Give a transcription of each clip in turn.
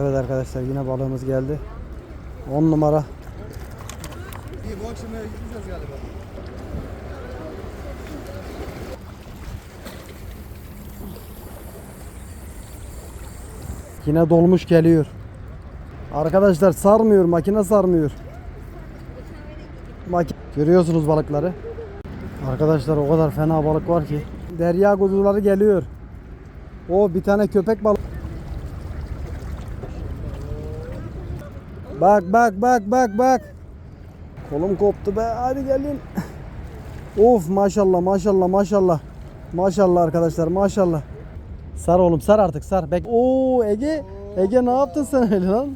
Evet arkadaşlar yine balığımız geldi. 10 numara. Yine dolmuş geliyor. Arkadaşlar sarmıyor, makine sarmıyor. Maki Görüyorsunuz balıkları. Arkadaşlar o kadar fena balık var ki. Derya kuzuları geliyor. O bir tane köpek balık. Bak bak bak bak bak. Kolum koptu be. Hadi gelin. Of maşallah maşallah maşallah. Maşallah arkadaşlar maşallah. Sar oğlum sar artık sar. Bek. Oo Ege. Ege ne yaptın sen öyle lan?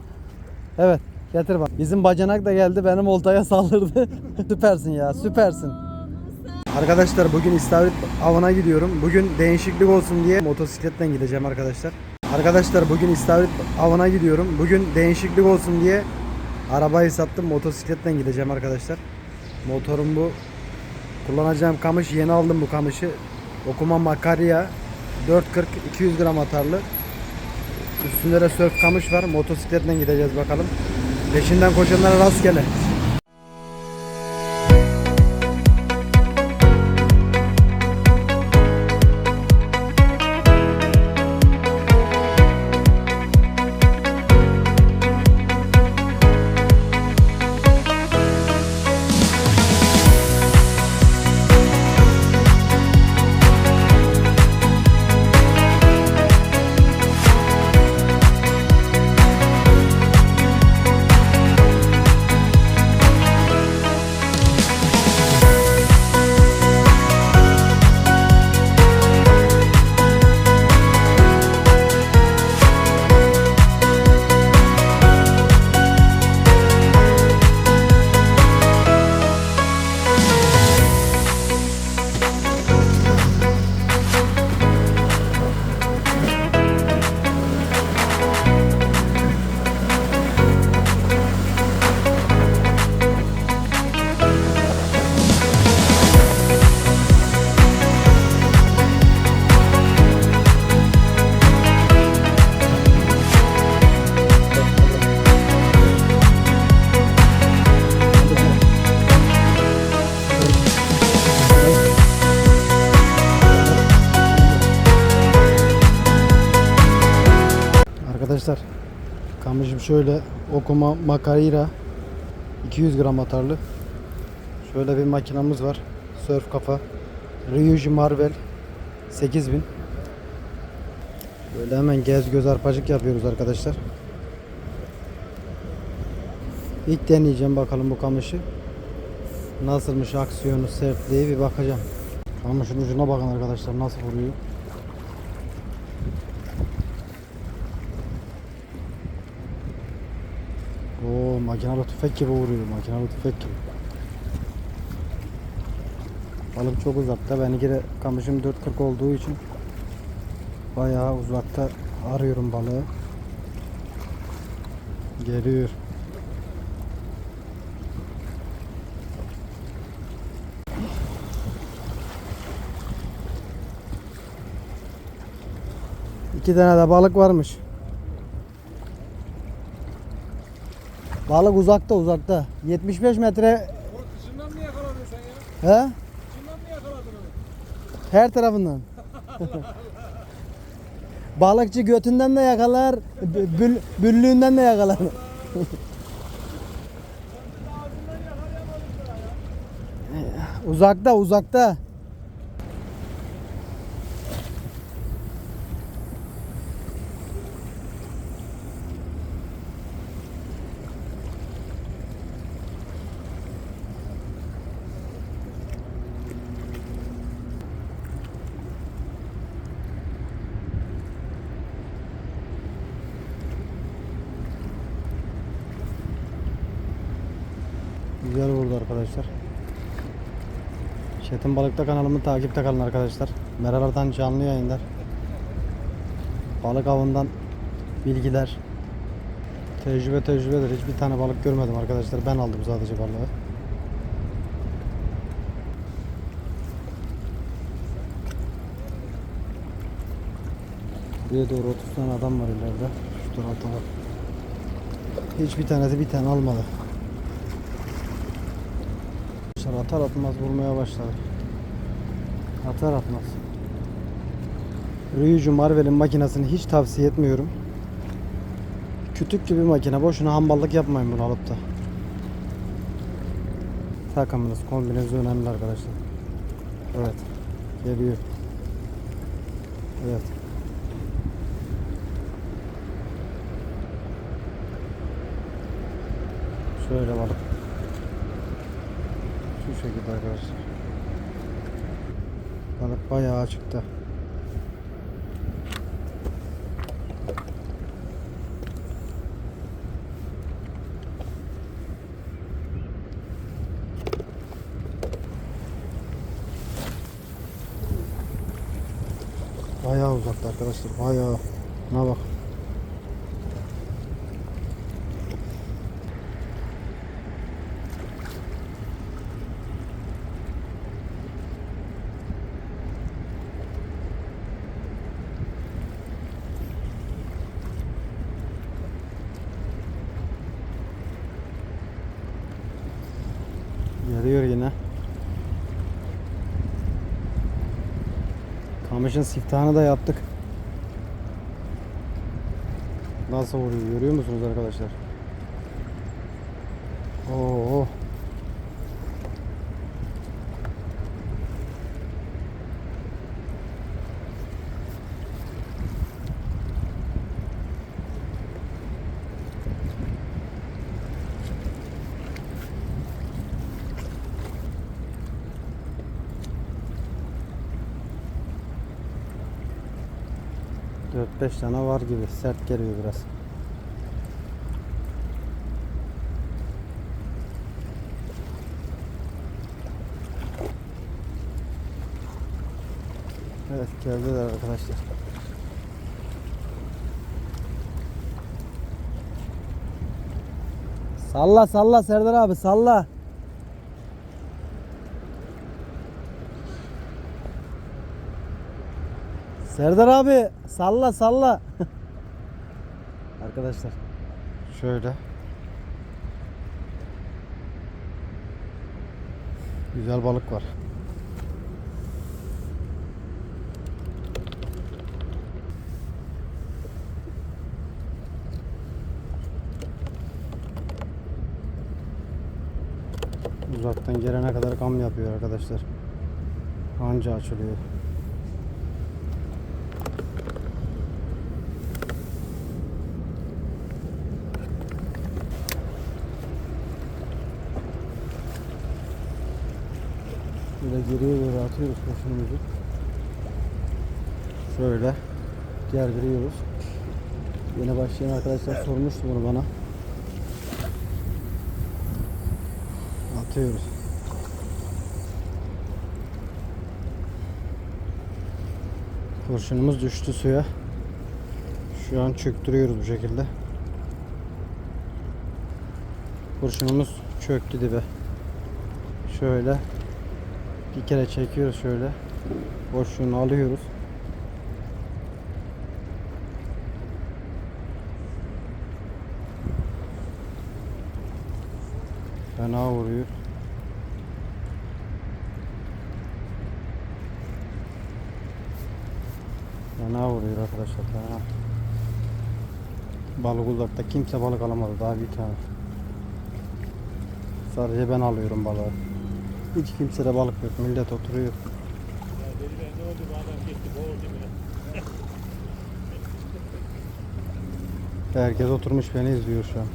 Evet getir bak. Bizim bacanak da geldi benim oltaya saldırdı. süpersin ya süpersin. Arkadaşlar bugün istavrit avına gidiyorum. Bugün değişiklik olsun diye motosikletten gideceğim arkadaşlar. Arkadaşlar bugün istavrit avına gidiyorum. Bugün değişiklik olsun diye arabayı sattım. Motosikletten gideceğim arkadaşlar. Motorum bu. Kullanacağım kamış yeni aldım bu kamışı. Okuma Makarya 440 200 gram atarlı. Üstünde de sörf kamış var. Motosikletle gideceğiz bakalım. Peşinden koşanlara rastgele. Arkadaşlar kamışım şöyle okuma makarira 200 gram atarlı. Şöyle bir makinamız var. Surf kafa. Ryuji Marvel 8000. Böyle hemen gez göz arpacık yapıyoruz arkadaşlar. İlk deneyeceğim bakalım bu kamışı. Nasılmış aksiyonu, sertliği bir bakacağım. Kamışın ucuna bakın arkadaşlar nasıl vuruyor. Oo makinalı tüfek gibi vuruyor. Makinalı tüfek gibi. Balık çok uzakta. Ben de kamışım 4.40 olduğu için bayağı uzakta arıyorum balığı. Geliyor. İki tane de balık varmış. Balık uzakta uzakta. 75 metre O dışından mı yakaladın sen ya? he? Dışından mı yakaladın onu? Her tarafından. Balıkçı götünden de yakalar, bü- bül, büllüğünden de yakalar. uzakta uzakta. Güzel vurdu arkadaşlar. Çetin Balıkta kanalımı takipte kalın arkadaşlar. Meralardan canlı yayınlar. Balık avından bilgiler. Tecrübe tecrübedir. Hiçbir tane balık görmedim arkadaşlar. Ben aldım sadece balığı. Buraya doğru 30 tane adam var ileride. Şu tarafta bak. Hiçbir tanesi bir tane almadı. Arkadaşlar Atar atmaz vurmaya başladı. Atar atmaz. Ryuju Marvel'in makinesini hiç tavsiye etmiyorum. Kütük gibi makine. Boşuna hamballık yapmayın bunu alıp da. Takımınız, kombiniz önemli arkadaşlar. Evet. Geliyor. Evet. Şöyle balık. Şekilde arkadaşlar. Balık bayağı açıkta. Bayağı uzakta arkadaşlar. Bayağı. Buna bak. Geliyor yine. Kamışın siftahını da yaptık. Nasıl vuruyor görüyor musunuz arkadaşlar? Oo. Dört beş tane var gibi. Sert geliyor biraz. Evet geldiler arkadaşlar. Salla salla Serdar abi salla. Serdar abi salla salla. Arkadaşlar şöyle. Güzel balık var. Uzaktan gelene kadar gam yapıyor arkadaşlar. Anca açılıyor. Geriye doğru atıyoruz kurşunumuzu. Şöyle gerdiriyoruz. Yeni başlayan arkadaşlar sormuştu bunu bana. Atıyoruz. Kurşunumuz düştü suya. Şu an çöktürüyoruz bu şekilde. Kurşunumuz çöktü dibe. Şöyle bir kere çekiyoruz şöyle. Boşluğunu alıyoruz. Fena vuruyor. Fena vuruyor arkadaşlar. Fena. Balık kimse balık alamadı daha bir tane. Sadece ben alıyorum balığı. Hiç kimse de balık yok. Millet oturuyor. Herkes oturmuş beni izliyor şu an.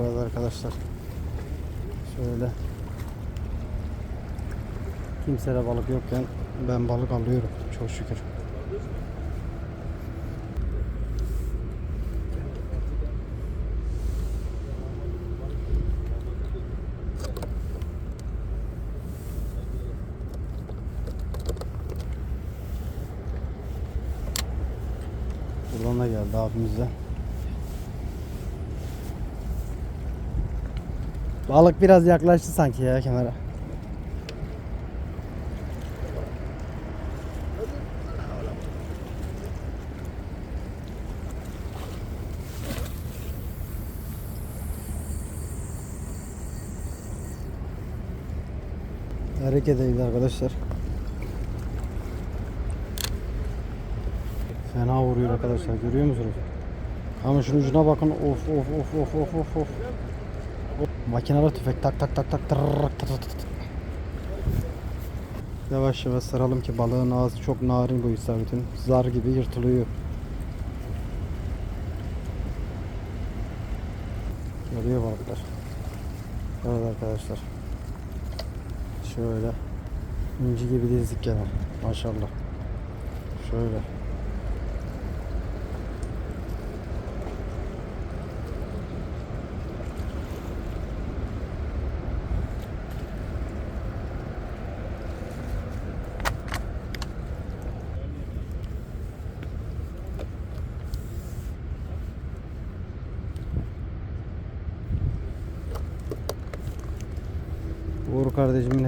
Evet arkadaşlar. Şöyle. Kimse de balık yokken ben balık alıyorum. Çok şükür. vardı abimizden. Balık biraz yaklaştı sanki ya kenara. Hareket edildi arkadaşlar. Vuruyor arkadaşlar görüyor musunuz? Şunun ucuna bakın of of of of of of of. Hop, Makinalı tüfek tak tak tak tak tırrrrak, tı tı tı tı. Yavaş yavaş saralım ki balığın ağzı çok narin bu isabetin. Zar gibi yırtılıyor. Geliyor balıklar. Evet arkadaşlar. Şöyle. inci gibi dizdik. Maşallah. Şöyle.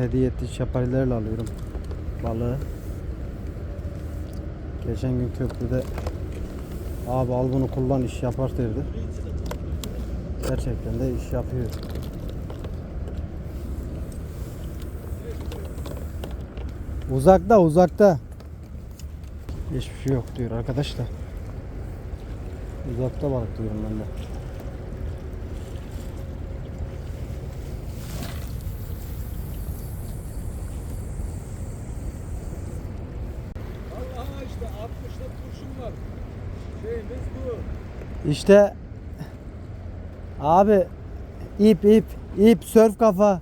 Hediye ettiği şaparilerle alıyorum balığı. Geçen gün köprüde abi al bunu kullan iş yapar dedi. Gerçekten de iş yapıyor. Uzakta uzakta. Hiçbir şey yok diyor arkadaş da. Uzakta balık diyorum ben de. Allah'a işte 60'da kurşun var. Şeyimiz bu. İşte abi ip ip ip sörf kafa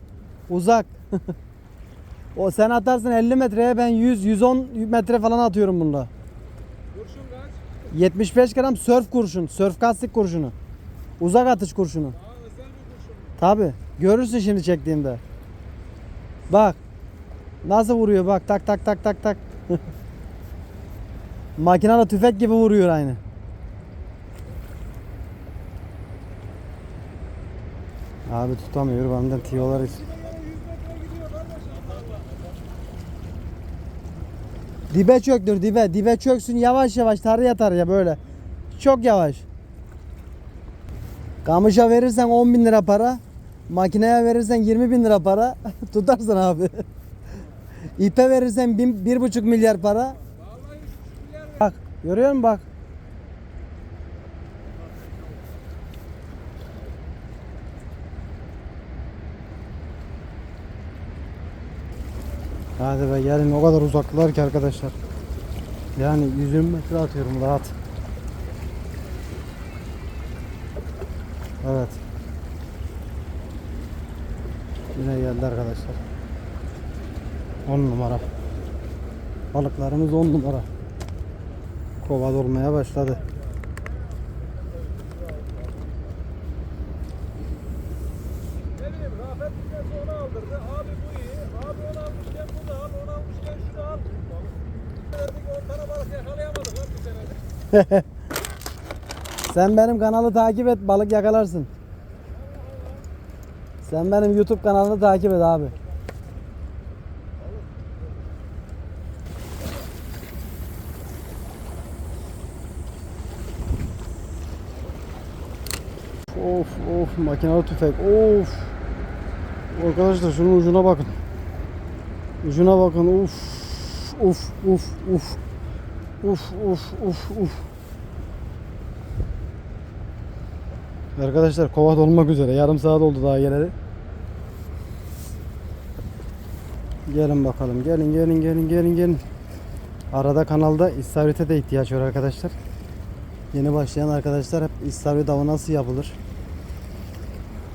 uzak. o sen atarsın 50 metreye ben 100 110 metre falan atıyorum bunda. Kurşun kaç? 75 gram sörf kurşun, sörf kastik kurşunu. Uzak atış kurşunu. Tabi. Görürsün şimdi çektiğimde. Bak. Nasıl vuruyor bak tak tak tak tak tak. Makinalı tüfek gibi vuruyor aynı. Abi tutamıyor benden tiyolar is- Kime göre 100 metre gidiyor kardeşim. Allah Dibe çöktür dibe. Dibe çöksün yavaş yavaş tarıya tarıya böyle. Çok yavaş. Kamışa verirsen 10 bin lira para. Makineye verirsen 20 bin lira para. Tutarsın abi. İpe verirsen bin, bir buçuk milyar para. Vallahi 3 milyar Bak görüyor musun bak. Hadi be gelin o kadar uzaklar ki arkadaşlar. Yani 120 metre atıyorum rahat. Evet. Yine geldi arkadaşlar. 10 numara. Balıklarımız 10 numara. Kova dolmaya başladı. Ne bileyim Rafet bir de onu aldırdı. Abi bu iyi. Abi onu almışken bunu al. Onu almışken şunu al. Verdik 10 tane balık yakalayamadık lan bir senede. Sen benim kanalı takip et balık yakalarsın. Sen benim YouTube kanalını takip et abi. Of of makinalı tüfek of. Arkadaşlar şunun ucuna bakın. Ucuna bakın uf uf uf uf uf uf uf uf. Arkadaşlar kova dolmak üzere. Yarım saat oldu daha geleli. Gelin bakalım. Gelin gelin gelin gelin gelin. Arada kanalda istavrite de ihtiyaç var arkadaşlar. Yeni başlayan arkadaşlar hep istavrit avı nasıl yapılır?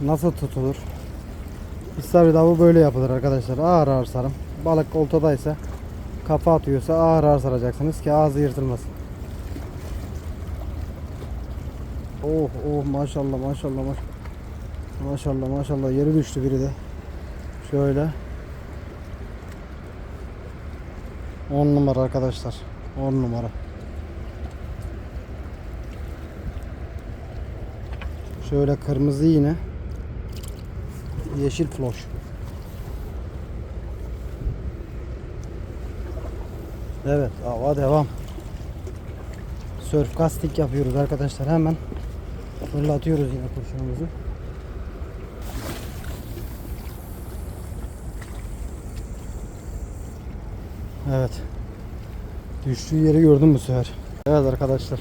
Nasıl tutulur? İstavrit avı böyle yapılır arkadaşlar. Ağır ağır sarın. Balık oltadaysa kafa atıyorsa ağır ağır saracaksınız ki ağzı yırtılmasın. Oh oh maşallah maşallah maşallah. Maşallah yeri düştü biri de. Şöyle. 10 numara arkadaşlar. 10 numara. Şöyle kırmızı yine. Yeşil floş. Evet, ava devam. Surf kastik yapıyoruz arkadaşlar hemen. Fırlatıyoruz yine kurşunumuzu. Evet. Düştüğü yeri gördüm bu sefer. Evet arkadaşlar.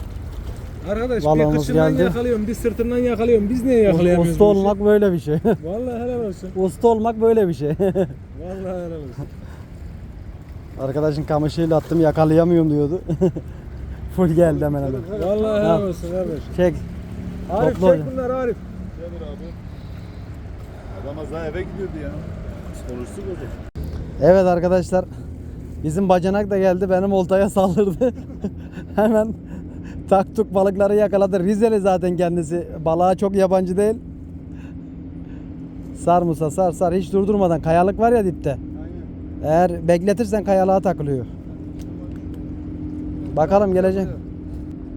Arkadaş Balığımız bir kıçından geldi. yakalıyorum, bir sırtından yakalıyorum. Biz niye yakalayamıyoruz? Usta olmak böyle bir şey. Vallahi helal olsun. Usta olmak böyle bir şey. Vallahi helal olsun. Arkadaşın kamışıyla attım yakalayamıyorum diyordu. Full geldi hemen hemen. Vallahi helal olsun kardeş. Çek. Arif Topla çek hocam. bunları Arif. Nedir abi? Adam az daha eve gidiyordu ya. Psikolojisi bozuk. Evet arkadaşlar. Bizim bacanak da geldi benim oltaya saldırdı. Hemen taktuk balıkları yakaladı. Rizeli zaten kendisi. Balığa çok yabancı değil. Sar Musa sar sar hiç durdurmadan. Kayalık var ya dipte. Eğer bekletirsen kayalığa takılıyor. Bakalım gelecek.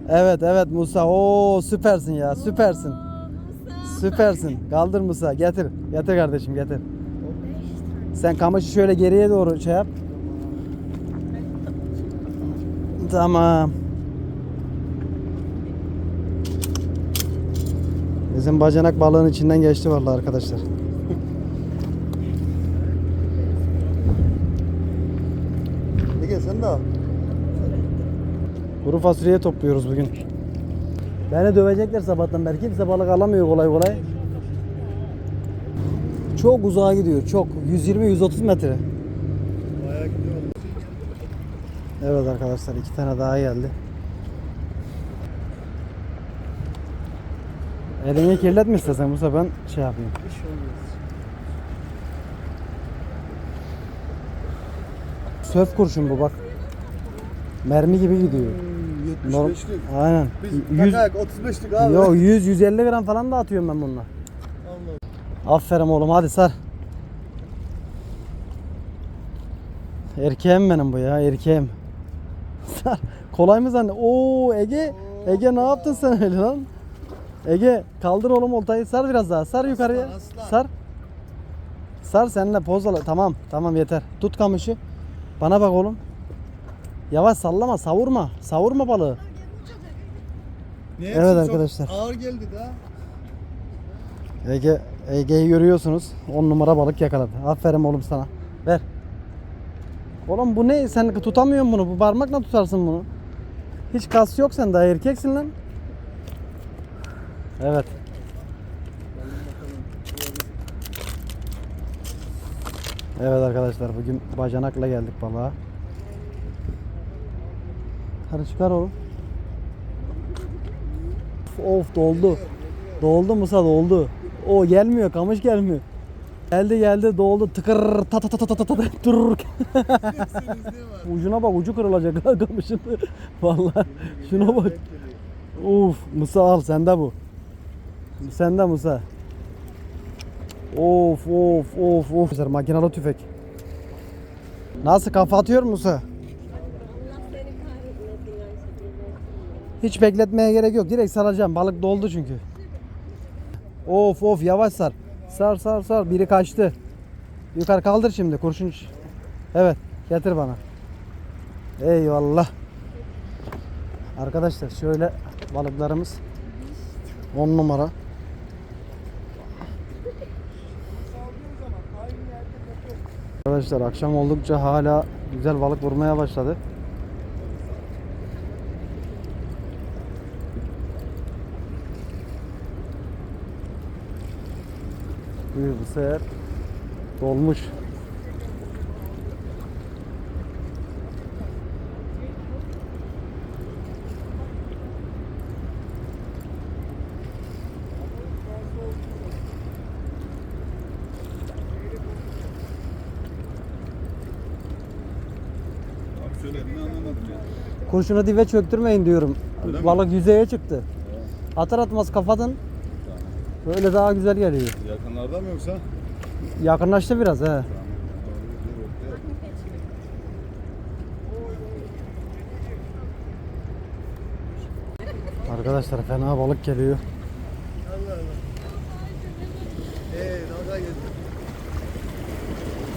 Evet evet Musa. Oo süpersin ya süpersin. Süpersin. Kaldır Musa. Getir. Getir kardeşim getir. Sen kamışı şöyle geriye doğru şey yap. Tamam. Bizim bacanak balığın içinden geçti vallahi arkadaşlar. Ege sen de al. Kuru fasulye topluyoruz bugün. Beni dövecekler sabahtan beri. Kimse balık alamıyor kolay kolay. Çok uzağa gidiyor. Çok. 120-130 metre. Bayağı gidiyor. Evet arkadaşlar iki tane daha geldi. Elini kirletme istersen bu sefer ben şey yapayım. Söf kurşun bu bak. Mermi gibi gidiyor. Norm- 75'lik. Aynen. Biz 100 takayak 35'lik abi. Yo 100 150 gram falan da atıyorum ben bununla. Allah. Aferin oğlum hadi sar. Erkeğim benim bu ya erkeğim. Sar. Kolay mı zanne? Oo Ege. Ege ne yaptın sen öyle lan? Ege kaldır oğlum oltayı sar biraz daha. Sar yukarıya. aslan. Sar. Sar seninle poz al. Tamam tamam yeter. Tut kamışı. Bana bak oğlum. Yavaş sallama savurma. Savurma balığı. Ne Evet arkadaşlar. Ağır geldi daha. Ege, Ege'yi görüyorsunuz. 10 numara balık yakaladı. Aferin oğlum sana. Ver. Oğlum bu ne? Sen tutamıyorsun bunu. Bu parmakla tutarsın bunu. Hiç kas yok sende. Erkeksin lan. Evet. Evet arkadaşlar bugün bacanakla geldik balığa. Hadi çıkar oğlum. Of doldu. Doldu Musa doldu. O gelmiyor kamış gelmiyor. Geldi geldi doldu tıkır ta ta ta ta ta ta ta durur. Ucuna bak ucu kırılacak ha kamışın. Vallahi şuna bak. Uf Musa al sende bu. Sende Musa. Of of of of. Makinalı tüfek. Nasıl kafa atıyor Musa? Hiç bekletmeye gerek yok. Direkt saracağım. Balık doldu çünkü. Of of yavaş sar. Sar sar sar. Biri kaçtı. Yukarı kaldır şimdi kurşun. Evet getir bana. Eyvallah. Arkadaşlar şöyle balıklarımız 10 numara. Arkadaşlar akşam oldukça hala güzel balık vurmaya başladı. Bu sefer dolmuş. Kurşunu dibe çöktürmeyin diyorum. Öyle mi? Balık yüzeye çıktı. Atar atmaz kafatın. Böyle daha güzel geliyor. Yakınlarda mı yoksa? Yakınlaştı biraz he. Arkadaşlar fena balık geliyor.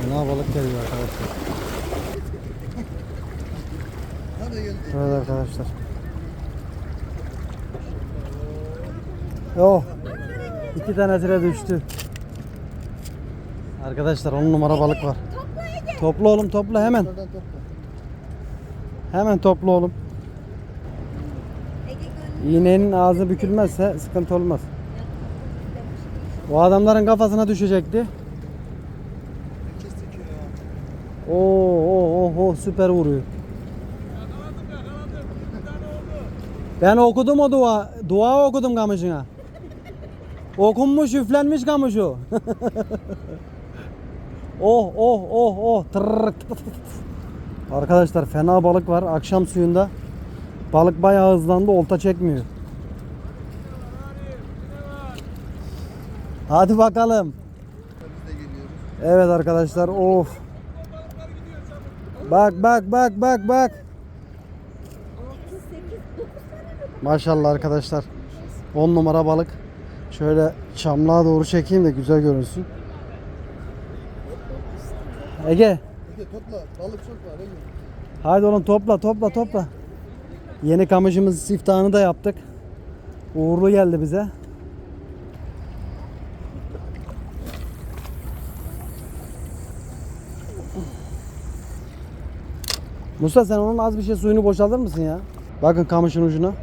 Fena balık geliyor arkadaşlar. Evet arkadaşlar. Oh. İki tanesine düştü. Arkadaşlar on numara balık var. Topla oğlum topla hemen. Hemen topla oğlum. İğnenin ağzı bükülmezse sıkıntı olmaz. O adamların kafasına düşecekti. Oo, oo, oo, oo, süper vuruyor. Yakaladım yakaladım. Bir tane oldu. Ben okudum o dua. Dua okudum kamışına. Okunmuş, üflenmiş kamış o. oh, oh, oh, oh. Tırrrr, tı tı tı tı. Arkadaşlar fena balık var akşam suyunda. Balık bayağı hızlandı, olta çekmiyor. Hadi bakalım. Evet arkadaşlar, of. Bak, bak, bak, bak, bak. 6, 8, 9 tane mi? Maşallah arkadaşlar. 10 numara balık. Şöyle çamlığa doğru çekeyim de güzel görünsün. Ege. Ege topla. Balık çok var Ege. Haydi oğlum topla topla topla. Yeni kamışımız siftahını da yaptık. Uğurlu geldi bize. Musa sen onun az bir şey suyunu boşaltır mısın ya? Bakın kamışın ucuna.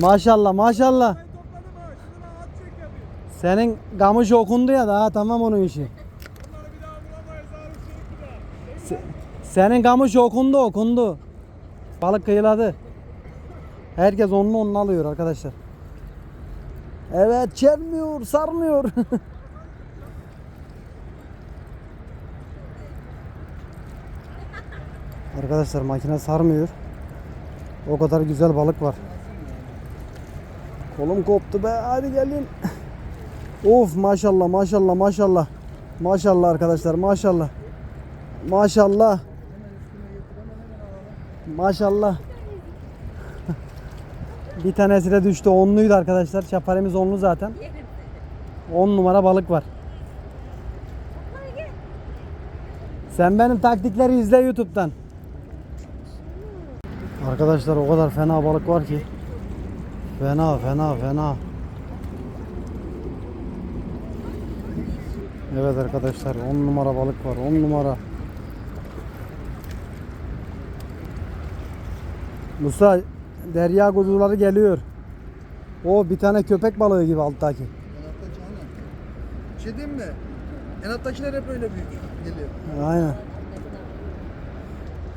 Maşallah maşallah. Senin kamış okundu ya daha tamam onun işi. Senin kamış okundu okundu. Balık kıyıladı. Herkes onunla onunla alıyor arkadaşlar. Evet çelmiyor sarmıyor. arkadaşlar makine sarmıyor. O kadar güzel balık var. Kolum koptu be hadi gelin. Of maşallah maşallah maşallah. Maşallah arkadaşlar maşallah. Maşallah. Maşallah. Bir tanesi de düştü. Onluydu arkadaşlar. Çaparemiz onlu zaten. Yerim. 10 numara balık var. Sen benim taktikleri izle YouTube'dan. Arkadaşlar o kadar fena balık var ki. Fena fena fena. Evet arkadaşlar 10 numara balık var 10 numara. Musa derya kuzuları geliyor. O bir tane köpek balığı gibi alttaki. En alttaki. Bir şey diyeyim mi? En alttakiler hep öyle büyük geliyor. Aynen.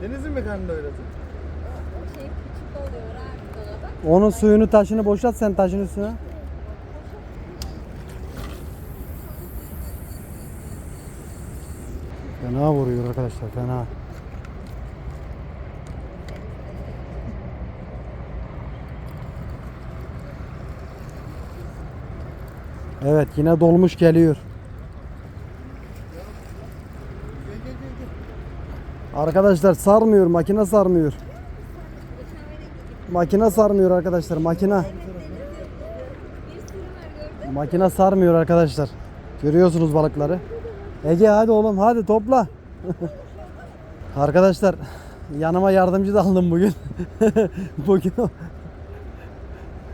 Denizin mi karnında öyle? O şey küçük oluyor abi dolaba. Onun suyunu taşını boşalt sen taşın üstüne. Fena vuruyor arkadaşlar fena. Evet yine dolmuş geliyor. Arkadaşlar sarmıyor makine sarmıyor. Makine sarmıyor arkadaşlar makine. Makine sarmıyor arkadaşlar. Görüyorsunuz balıkları. Ege hadi oğlum hadi topla. arkadaşlar yanıma yardımcı da aldım bugün. bugün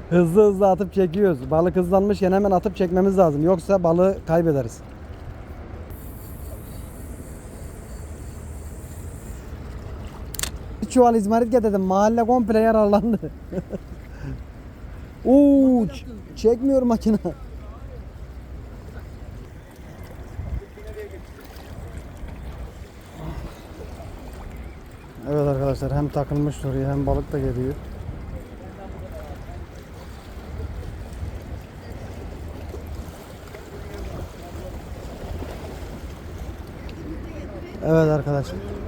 hızlı hızlı atıp çekiyoruz. Balık hızlanmışken hemen atıp çekmemiz lazım. Yoksa balığı kaybederiz. Çuval izmarit getirdim. Mahalle komple yararlandı. Uuu ç- çekmiyor makine. Evet arkadaşlar hem takılmış oraya hem balık da geliyor. Evet arkadaşlar.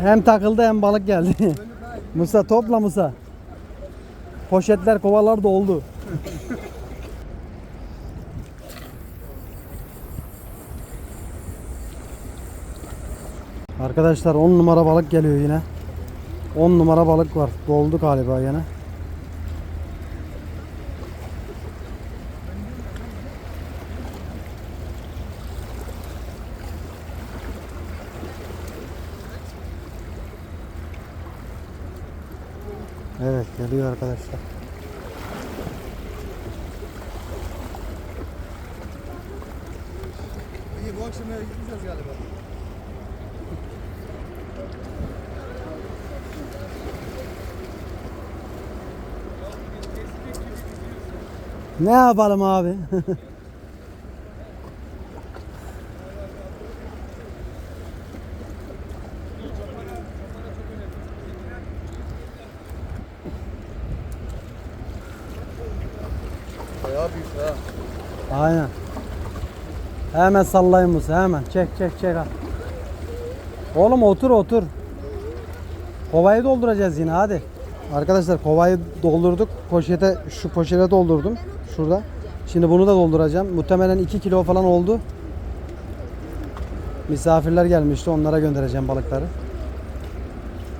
Hem takıldı hem balık geldi. Musa topla Musa. Poşetler kovalar doldu. Arkadaşlar 10 numara balık geliyor yine. 10 numara balık var. Doldu galiba yine. bu akşam eve gideceğiz galiba. Ne yapalım abi? Hemen sallayın Musa hemen. Çek çek çek. ha. Oğlum otur otur. Kovayı dolduracağız yine hadi. Arkadaşlar kovayı doldurduk. Poşete şu poşete doldurdum. Şurada. Şimdi bunu da dolduracağım. Muhtemelen 2 kilo falan oldu. Misafirler gelmişti. Onlara göndereceğim balıkları.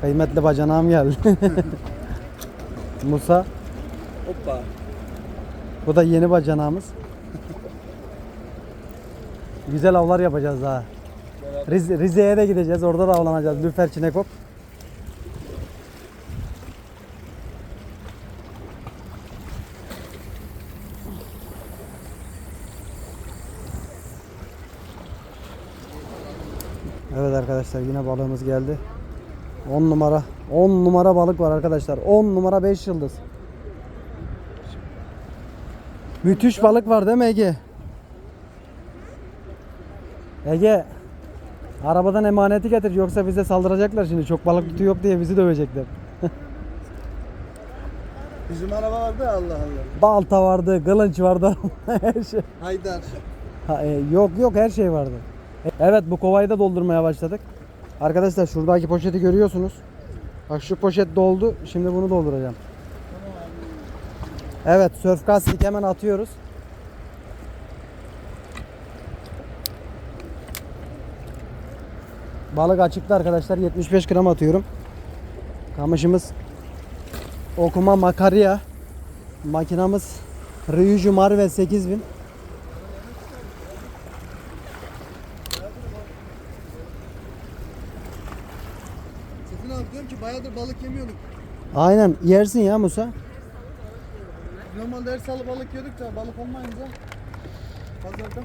Kıymetli bacanağım geldi. Musa. Hoppa. Bu da yeni bacanağımız. Güzel avlar yapacağız daha. Rize- Rize'ye de gideceğiz. Orada da avlanacağız. Lüfer Çinekop. Evet arkadaşlar yine balığımız geldi. 10 numara 10 numara balık var arkadaşlar. 10 numara 5 yıldız. Müthiş balık var değil mi Ege? Ege arabadan emaneti getir yoksa bize saldıracaklar şimdi çok balık tutuyor yok diye bizi dövecekler. Bizim araba vardı ya Allah Allah. Balta vardı, kılınç vardı, her şey. Haydar. Ha, e, yok yok her şey vardı. Evet bu kovayı da doldurmaya başladık. Arkadaşlar şuradaki poşeti görüyorsunuz. Bak şu poşet doldu. Şimdi bunu dolduracağım. Evet sörf kastik hemen atıyoruz. Balık açıkta arkadaşlar 75 gram atıyorum. Kamışımız okuma makarya. Makinamız Ryuju Marvel 8000. Sefin abi diyorum ki bayağıdır balık yemiyorduk. Aynen yersin ya Musa. Normalde her salı balık yiyorduk da balık olmayınca pazarda